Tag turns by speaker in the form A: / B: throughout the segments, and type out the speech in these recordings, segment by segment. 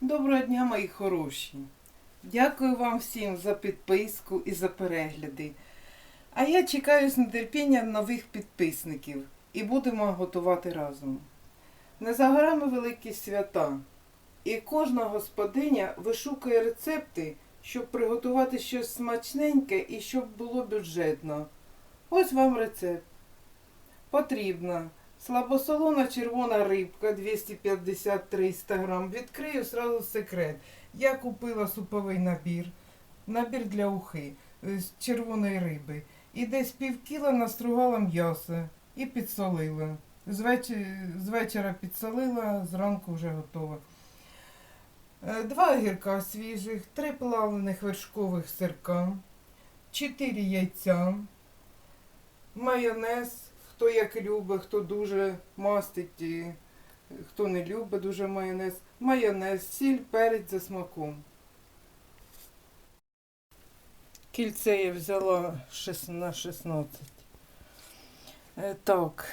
A: Доброго дня, мої хороші. Дякую вам всім за підписку і за перегляди. А я чекаю з нетерпінням нових підписників і будемо готувати разом. Не за горами великі свята, і кожна господиня вишукує рецепти, щоб приготувати щось смачненьке і щоб було бюджетно. Ось вам рецепт. Потрібна слабосолона червона рибка 250-300 грам. Відкрию сразу секрет. Я купила суповий набір, набір для ухи е, з червоної риби. І десь пів кіла настругала м'ясо і підсолила. З, вечора підсолила, зранку вже готова. Е, Два огірка свіжих, три плавлених вершкових сирка, чотири яйця, майонез, хто як любить, хто дуже мастить, і хто не любить дуже майонез, майонез, сіль, перець за смаком. Кільце я взяла на 16. Е, Так.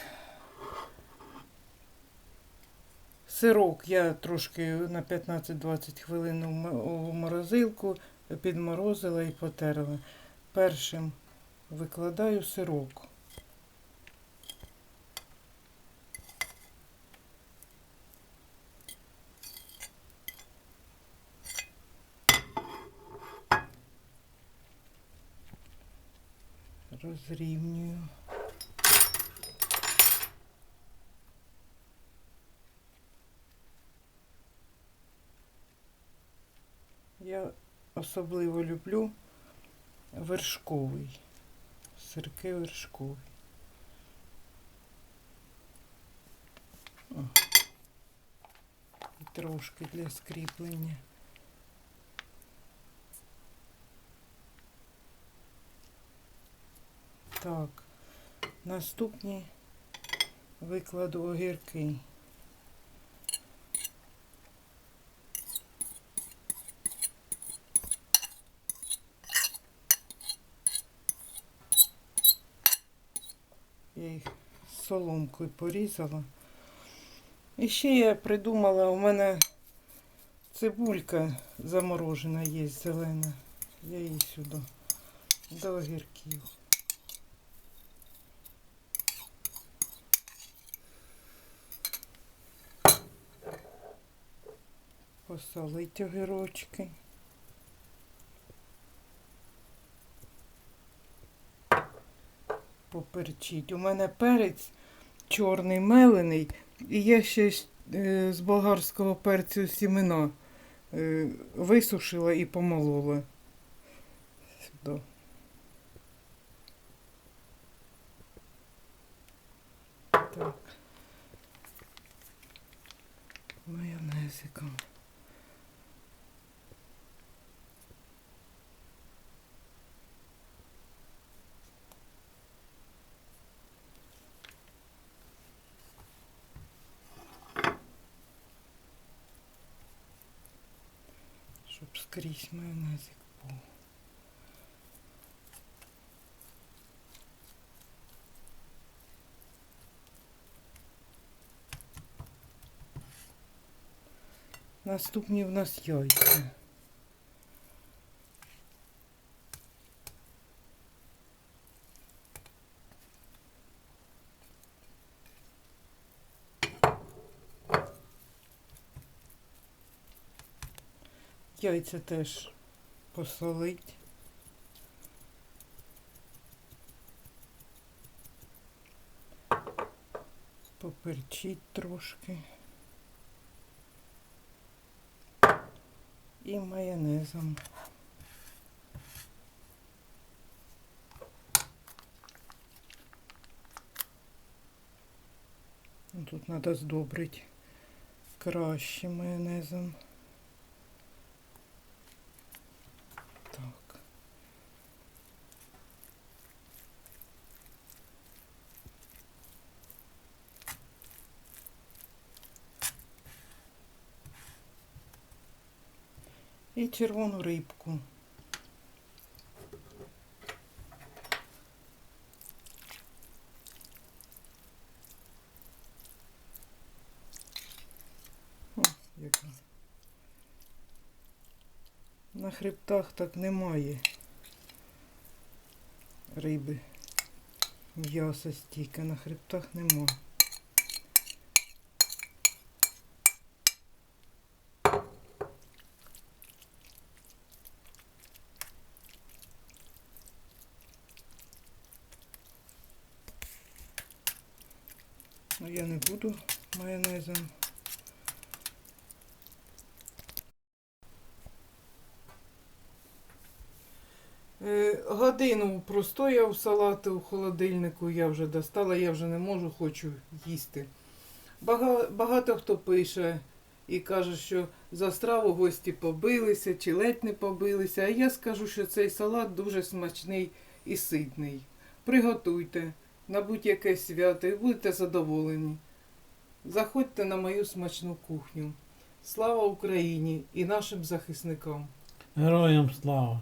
A: Сирок я трошки на 15-20 хвилин у морозилку підморозила і потерла. Першим викладаю сирок. Розрівнюю. Я особливо люблю вершковий. Сирки вершкові. О. І трошки для скріплення. Так, наступні викладу огірки. Я їх соломкою порізала. І ще я придумала, у мене цибулька заморожена є зелена. Я її сюди до огірків. Посолить огірочки. Поперчить. У мене перець чорний мелений, і я ще е, з болгарського перцю сімена е, висушила і помолола. Сюди. Так. Майонезиком. Щоб скрізь майонезик був. Наступні в нас яйця. Яйця теж посолить. Поперчить трошки. І майонезом. Тут треба здобрити краще майонезом. Так. І червону рибку. На хребтах так немає риби. М'яса стільки, на хребтах нема. Ну, я не буду майонезом. Е, Годину простояв салати у холодильнику, я вже достала, я вже не можу, хочу їсти. Бага- Багато хто пише і каже, що за страву гості побилися чи ледь не побилися. А я скажу, що цей салат дуже смачний і ситний. Приготуйте на будь-яке свято і будете задоволені. Заходьте на мою смачну кухню. Слава Україні і нашим захисникам!
B: Героям слава!